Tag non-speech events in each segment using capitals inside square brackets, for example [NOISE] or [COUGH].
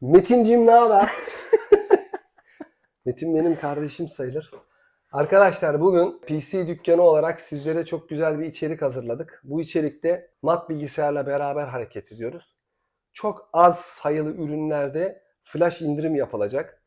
Metin'cim ne haber? Metin benim kardeşim sayılır. Arkadaşlar bugün PC dükkanı olarak sizlere çok güzel bir içerik hazırladık. Bu içerikte mat bilgisayarla beraber hareket ediyoruz. Çok az sayılı ürünlerde flash indirim yapılacak.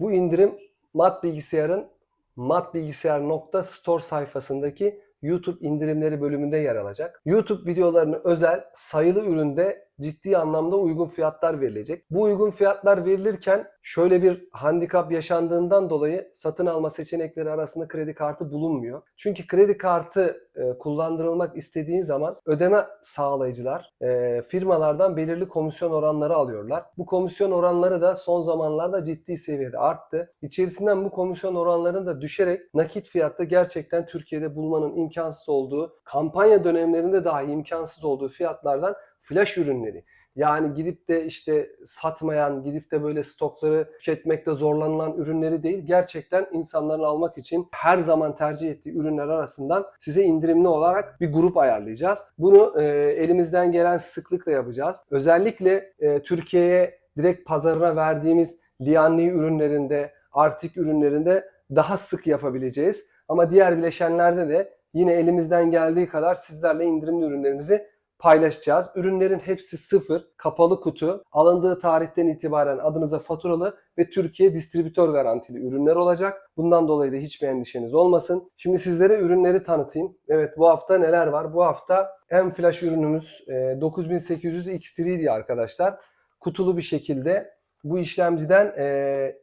Bu indirim mat bilgisayarın matbilgisayar.store sayfasındaki YouTube indirimleri bölümünde yer alacak. YouTube videolarını özel sayılı üründe ciddi anlamda uygun fiyatlar verilecek. Bu uygun fiyatlar verilirken şöyle bir handikap yaşandığından dolayı satın alma seçenekleri arasında kredi kartı bulunmuyor. Çünkü kredi kartı e, kullandırılmak istediğin zaman ödeme sağlayıcılar e, firmalardan belirli komisyon oranları alıyorlar. Bu komisyon oranları da son zamanlarda ciddi seviyede arttı. İçerisinden bu komisyon oranlarının da düşerek nakit fiyatta gerçekten Türkiye'de bulmanın imkansız olduğu, kampanya dönemlerinde dahi imkansız olduğu fiyatlardan flash ürünleri yani gidip de işte satmayan, gidip de böyle stokları tüketmekte zorlanılan ürünleri değil, gerçekten insanların almak için her zaman tercih ettiği ürünler arasından size indirimli olarak bir grup ayarlayacağız. Bunu e, elimizden gelen sıklıkla yapacağız. Özellikle e, Türkiye'ye direkt pazarına verdiğimiz Lianli ürünlerinde, Artik ürünlerinde daha sık yapabileceğiz. Ama diğer bileşenlerde de yine elimizden geldiği kadar sizlerle indirimli ürünlerimizi paylaşacağız. Ürünlerin hepsi sıfır, kapalı kutu, alındığı tarihten itibaren adınıza faturalı ve Türkiye distribütör garantili ürünler olacak. Bundan dolayı da hiçbir endişeniz olmasın. Şimdi sizlere ürünleri tanıtayım. Evet bu hafta neler var? Bu hafta en flash ürünümüz e, 9800 X3 diye arkadaşlar. Kutulu bir şekilde bu işlemciden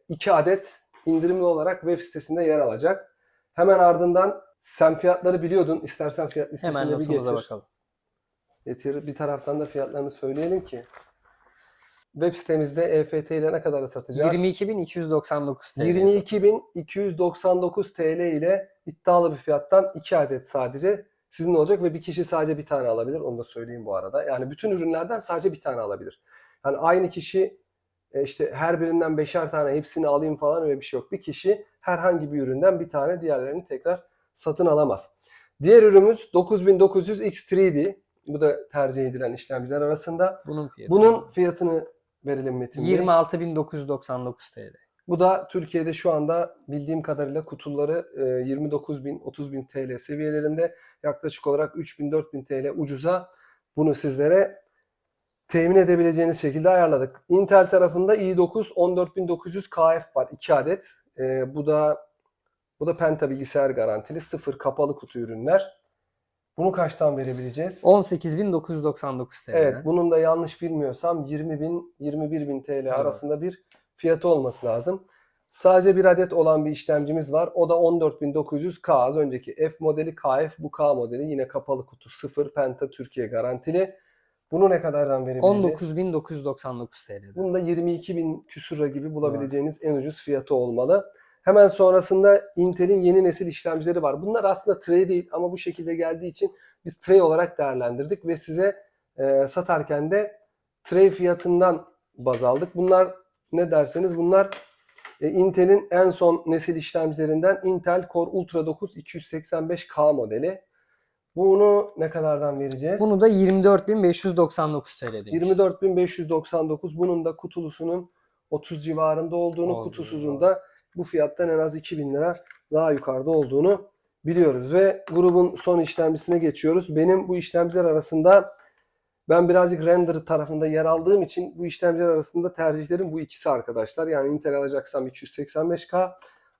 2 adet indirimli olarak web sitesinde yer alacak. Hemen ardından sen fiyatları biliyordun. İstersen fiyat listesine Hemen bir getir. bakalım. Getir. Bir taraftan da fiyatlarını söyleyelim ki. Web sitemizde EFT ile ne kadar satacağız? 22.299 TL. 22.299 TL ile iddialı bir fiyattan 2 adet sadece sizin olacak ve bir kişi sadece bir tane alabilir. Onu da söyleyeyim bu arada. Yani bütün ürünlerden sadece bir tane alabilir. Yani aynı kişi e, işte her birinden beşer tane hepsini alayım falan öyle bir şey yok. Bir kişi herhangi bir üründen bir tane diğerlerini tekrar satın alamaz. Diğer ürünümüz 9900 X3D. Bu da tercih edilen işlemciler arasında. Bunun fiyatı. Bunun fiyatını verelim Metin Bey. 26.999 TL. Bu da Türkiye'de şu anda bildiğim kadarıyla kutuları 29 bin 30 bin TL seviyelerinde yaklaşık olarak 3 bin 4 bin TL ucuza bunu sizlere temin edebileceğiniz şekilde ayarladık. Intel tarafında i9 14900 KF var 2 adet. E, bu da bu da Penta bilgisayar garantili sıfır kapalı kutu ürünler. Bunu kaçtan verebileceğiz? 18.999 TL. Evet, bunun da yanlış bilmiyorsam 20 bin 21 bin TL arasında bir fiyatı olması lazım. Sadece bir adet olan bir işlemcimiz var. O da 14900K. Az önceki F modeli KF, bu K modeli yine kapalı kutu 0 Penta Türkiye garantili. Bunu ne kadardan verebileceğiz? 19.999 TL. Bunu da 22 bin küsura gibi bulabileceğiniz en ucuz fiyatı olmalı. Hemen sonrasında Intel'in yeni nesil işlemcileri var. Bunlar aslında tray değil ama bu şekilde geldiği için biz tray olarak değerlendirdik ve size e, satarken de tray fiyatından baz aldık. Bunlar ne derseniz bunlar e, Intel'in en son nesil işlemcilerinden Intel Core Ultra 9 285K modeli. Bunu ne kadardan vereceğiz? Bunu da 24.599 TL demiş. 24.599 bunun da kutulusunun 30 civarında olduğunu, Olduğunu. kutusuzun da bu fiyattan en az 2000 lira daha yukarıda olduğunu biliyoruz. Ve grubun son işlemcisine geçiyoruz. Benim bu işlemciler arasında ben birazcık render tarafında yer aldığım için bu işlemciler arasında tercihlerim bu ikisi arkadaşlar. Yani Intel alacaksam 285K,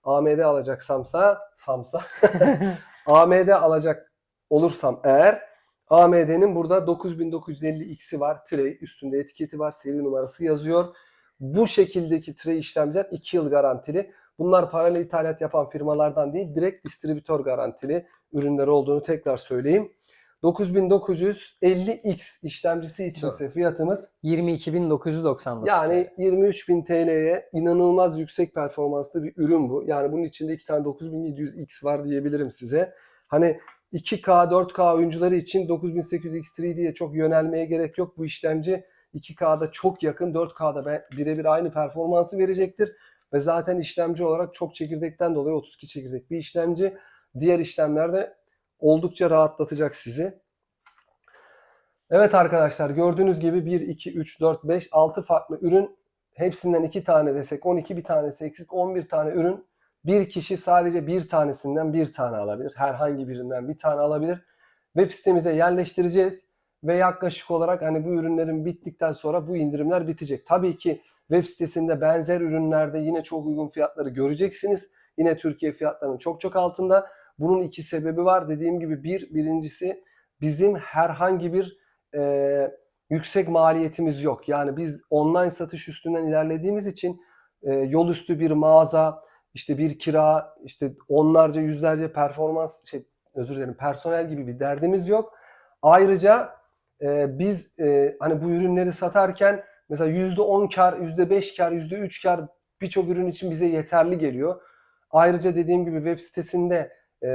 AMD alacaksamsa Samsa [LAUGHS] AMD alacak olursam eğer AMD'nin burada 9950X'i var. Tray üstünde etiketi var. Seri numarası yazıyor. Bu şekildeki tray işlemciler 2 yıl garantili. Bunlar paralel ithalat yapan firmalardan değil, direkt distribütör garantili ürünler olduğunu tekrar söyleyeyim. 9950X işlemcisi için ise fiyatımız 22.999 yani TL. 23.000 TL'ye inanılmaz yüksek performanslı bir ürün bu. Yani bunun içinde iki tane 9700X var diyebilirim size. Hani 2K, 4K oyuncuları için 9800 X3D'ye çok yönelmeye gerek yok. Bu işlemci 2K'da çok yakın, 4K'da be- birebir aynı performansı verecektir. Ve zaten işlemci olarak çok çekirdekten dolayı 32 çekirdek bir işlemci. Diğer işlemlerde oldukça rahatlatacak sizi. Evet arkadaşlar gördüğünüz gibi 1, 2, 3, 4, 5, 6 farklı ürün hepsinden iki tane desek 12 bir tanesi eksik 11 tane ürün bir kişi sadece bir tanesinden bir tane alabilir. Herhangi birinden bir tane alabilir. Web sitemize yerleştireceğiz ve yaklaşık olarak hani bu ürünlerin bittikten sonra bu indirimler bitecek. Tabii ki web sitesinde benzer ürünlerde yine çok uygun fiyatları göreceksiniz. Yine Türkiye fiyatlarının çok çok altında. Bunun iki sebebi var. Dediğim gibi bir, birincisi bizim herhangi bir e, yüksek maliyetimiz yok. Yani biz online satış üstünden ilerlediğimiz için e, yol üstü bir mağaza, işte bir kira, işte onlarca yüzlerce performans, şey, özür dilerim personel gibi bir derdimiz yok. Ayrıca e, biz e, hani bu ürünleri satarken mesela %10 kar, %5 kar, %3 kar birçok ürün için bize yeterli geliyor. Ayrıca dediğim gibi web sitesinde e,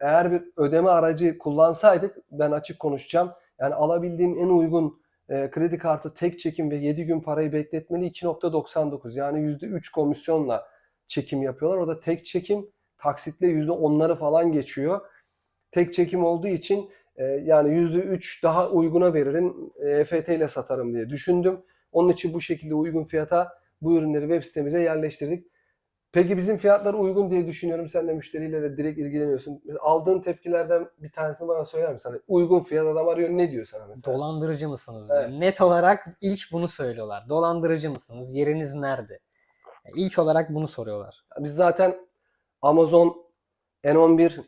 eğer bir ödeme aracı kullansaydık ben açık konuşacağım. Yani alabildiğim en uygun e, kredi kartı tek çekim ve 7 gün parayı bekletmeli 2.99 yani %3 komisyonla çekim yapıyorlar. O da tek çekim taksitle %10'ları falan geçiyor. Tek çekim olduğu için e, yani %3 daha uyguna veririm EFT ile satarım diye düşündüm. Onun için bu şekilde uygun fiyata bu ürünleri web sitemize yerleştirdik. Peki bizim fiyatlar uygun diye düşünüyorum. Sen de müşteriyle de direkt ilgileniyorsun. Mesela aldığın tepkilerden bir tanesini bana söyler misin? Hani uygun fiyat adam arıyor ne diyor sana mesela? Dolandırıcı mısınız? Evet. Net olarak ilk bunu söylüyorlar. Dolandırıcı mısınız? Yeriniz nerede? İlk olarak bunu soruyorlar. Biz zaten Amazon, N11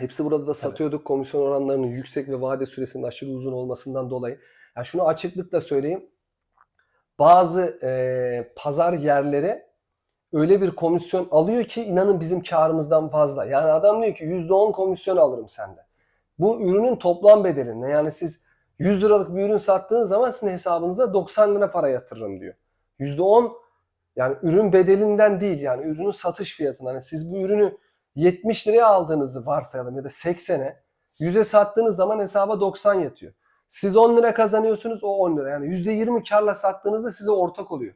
hepsi burada da satıyorduk. Komisyon oranlarının yüksek ve vade süresinin aşırı uzun olmasından dolayı. Yani şunu açıklıkla söyleyeyim. Bazı eee, pazar yerleri öyle bir komisyon alıyor ki inanın bizim karımızdan fazla. Yani adam diyor ki %10 komisyon alırım senden. Bu ürünün toplam bedelinde. Yani siz 100 liralık bir ürün sattığınız zaman sizin hesabınıza 90 lira para yatırırım diyor. %10 yani ürün bedelinden değil yani ürünün satış fiyatından. Hani siz bu ürünü 70 liraya aldığınızı varsayalım ya da 80'e 100'e sattığınız zaman hesaba 90 yatıyor. Siz 10 lira kazanıyorsunuz o 10 lira. Yani %20 karla sattığınızda size ortak oluyor.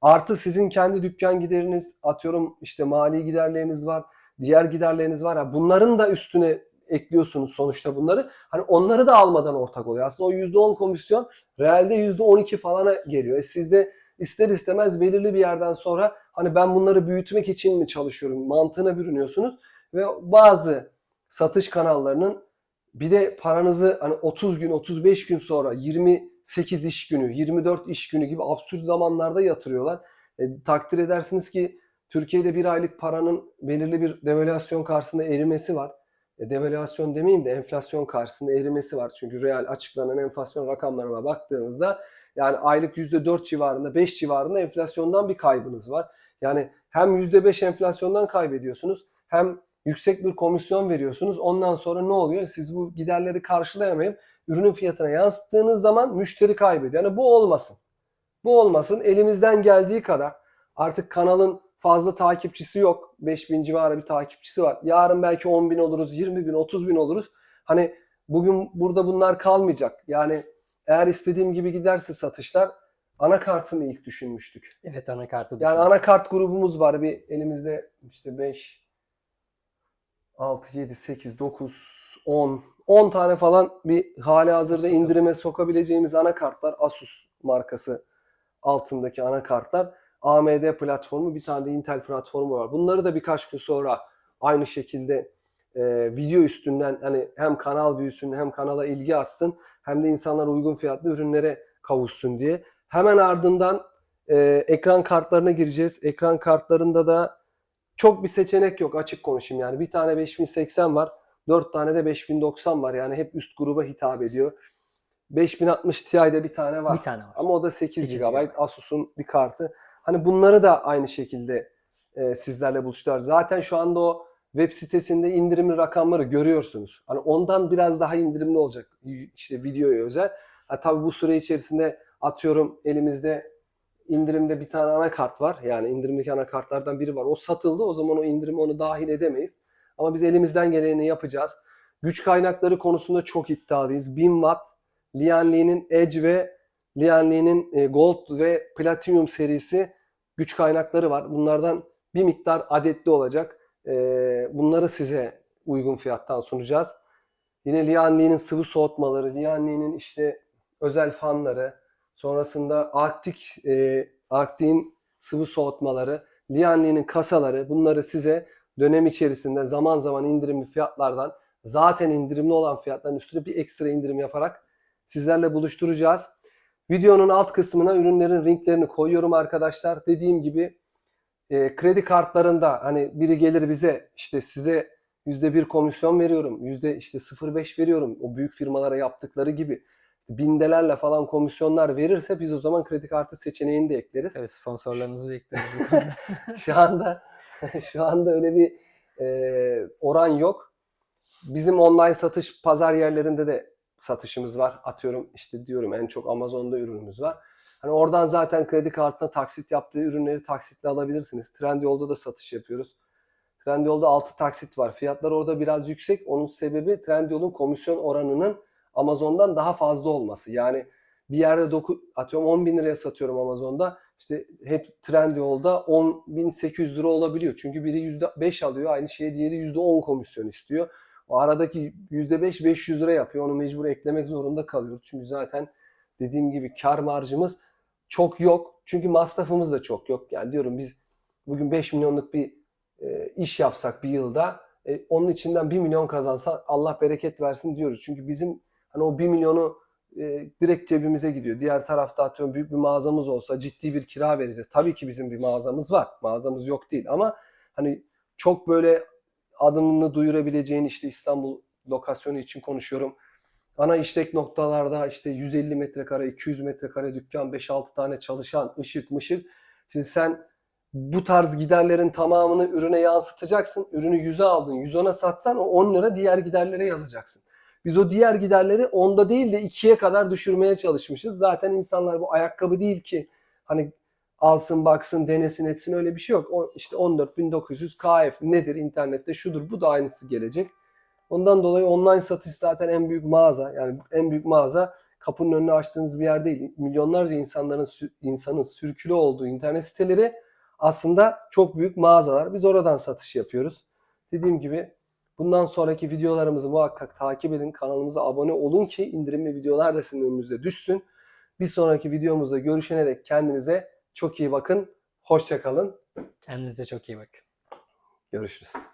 Artı sizin kendi dükkan gideriniz, atıyorum işte mali giderleriniz var, diğer giderleriniz var. Ya bunların da üstüne ekliyorsunuz sonuçta bunları. Hani onları da almadan ortak oluyor. Aslında o %10 komisyon realde %12 falana geliyor. E siz de ister istemez belirli bir yerden sonra hani ben bunları büyütmek için mi çalışıyorum mantığına bürünüyorsunuz ve bazı satış kanallarının bir de paranızı hani 30 gün 35 gün sonra 28 iş günü 24 iş günü gibi absürt zamanlarda yatırıyorlar. E, takdir edersiniz ki Türkiye'de bir aylık paranın belirli bir devalüasyon karşısında erimesi var. E, devalüasyon demeyeyim de enflasyon karşısında erimesi var. Çünkü real açıklanan enflasyon rakamlarına baktığınızda yani aylık %4 civarında, 5 civarında enflasyondan bir kaybınız var. Yani hem %5 enflasyondan kaybediyorsunuz hem yüksek bir komisyon veriyorsunuz. Ondan sonra ne oluyor? Siz bu giderleri karşılayamayıp ürünün fiyatına yansıttığınız zaman müşteri kaybediyor. Yani bu olmasın. Bu olmasın. Elimizden geldiği kadar artık kanalın fazla takipçisi yok. 5000 civarı bir takipçisi var. Yarın belki 10 bin oluruz, 20 bin, 30 bin oluruz. Hani bugün burada bunlar kalmayacak. Yani eğer istediğim gibi giderse satışlar anakartını ilk düşünmüştük. Evet anakartı Yani düşün. anakart grubumuz var. Bir elimizde işte 5, 6, 7, 8, 9, 10, 10 tane falan bir hali hazırda Satın. indirime sokabileceğimiz anakartlar Asus markası altındaki anakartlar. AMD platformu bir tane de Intel platformu var. Bunları da birkaç gün sonra aynı şekilde e, video üstünden hani hem kanal büyüsün hem kanala ilgi artsın hem de insanlar uygun fiyatlı ürünlere kavuşsun diye. Hemen ardından e, ekran kartlarına gireceğiz. Ekran kartlarında da çok bir seçenek yok açık konuşayım yani. Bir tane 5080 var. 4 tane de 5090 var. Yani hep üst gruba hitap ediyor. 5060 Ti'de bir tane var. Bir tane var. Ama o da 8, 8 GB GB. Asus'un bir kartı. Hani bunları da aynı şekilde e, sizlerle buluştular. Zaten şu anda o web sitesinde indirimli rakamları görüyorsunuz. Hani ondan biraz daha indirimli olacak. İşte videoya özel. Ha, tabii bu süre içerisinde atıyorum elimizde indirimde bir tane anakart var. Yani indirimdeki anakartlardan biri var. O satıldı. O zaman o indirimi onu dahil edemeyiz. Ama biz elimizden geleni yapacağız. Güç kaynakları konusunda çok iddialıyız. 1000 watt Lian Li'nin Edge ve Lian Li'nin e, Gold ve Platinum serisi güç kaynakları var. Bunlardan bir miktar adetli olacak. E, Bunları size uygun fiyattan sunacağız. Yine Lian Li'nin sıvı soğutmaları, Lian Li'nin işte özel fanları, sonrasında Arctic e, Arctic'in sıvı soğutmaları, Lianli'nin kasaları bunları size dönem içerisinde zaman zaman indirimli fiyatlardan zaten indirimli olan fiyatların üstüne bir ekstra indirim yaparak sizlerle buluşturacağız. Videonun alt kısmına ürünlerin linklerini koyuyorum arkadaşlar. Dediğim gibi e, kredi kartlarında hani biri gelir bize işte size %1 komisyon veriyorum, yüzde işte 0.5 veriyorum o büyük firmalara yaptıkları gibi işte bindelerle falan komisyonlar verirse biz o zaman kredi kartı seçeneğini de ekleriz. Evet sponsorlarınızı bekliyoruz. [LAUGHS] [LAUGHS] şu anda [LAUGHS] şu anda öyle bir e, oran yok. Bizim online satış pazar yerlerinde de satışımız var. Atıyorum işte diyorum en çok Amazon'da ürünümüz var. Hani oradan zaten kredi kartına taksit yaptığı ürünleri taksitle alabilirsiniz. Trendyol'da da satış yapıyoruz. Trendyol'da 6 taksit var. Fiyatlar orada biraz yüksek. Onun sebebi Trendyol'un komisyon oranının Amazon'dan daha fazla olması. Yani bir yerde doku, atıyorum 10 bin liraya satıyorum Amazon'da. İşte hep Trendyol'da 10.800 lira olabiliyor. Çünkü biri %5 alıyor. Aynı şeye diğeri %10 komisyon istiyor. O aradaki %5 500 lira yapıyor. Onu mecbur eklemek zorunda kalıyoruz. Çünkü zaten dediğim gibi kar marjımız çok yok. Çünkü masrafımız da çok yok. Yani diyorum biz bugün 5 milyonluk bir e, iş yapsak bir yılda e, onun içinden 1 milyon kazansa Allah bereket versin diyoruz. Çünkü bizim hani o 1 milyonu e, direkt cebimize gidiyor. Diğer tarafta atıyorum büyük bir mağazamız olsa ciddi bir kira vereceğiz. Tabii ki bizim bir mağazamız var. Mağazamız yok değil ama hani çok böyle adımını duyurabileceğin işte İstanbul lokasyonu için konuşuyorum. Ana işlek noktalarda işte 150 metrekare, 200 metrekare dükkan, 5-6 tane çalışan, ışık mışık. Şimdi sen bu tarz giderlerin tamamını ürüne yansıtacaksın. Ürünü 100'e aldın, 110'a satsan o 10 lira diğer giderlere yazacaksın. Biz o diğer giderleri onda değil de ikiye kadar düşürmeye çalışmışız. Zaten insanlar bu ayakkabı değil ki hani alsın baksın denesin etsin öyle bir şey yok. O işte 14.900 KF nedir internette şudur bu da aynısı gelecek. Ondan dolayı online satış zaten en büyük mağaza. Yani en büyük mağaza kapının önüne açtığınız bir yer değil. Milyonlarca insanların insanın sürkülü olduğu internet siteleri aslında çok büyük mağazalar. Biz oradan satış yapıyoruz. Dediğim gibi bundan sonraki videolarımızı muhakkak takip edin. Kanalımıza abone olun ki indirimli videolar da sizin önünüze düşsün. Bir sonraki videomuzda görüşene dek kendinize çok iyi bakın. Hoşça kalın. Kendinize çok iyi bakın. Görüşürüz.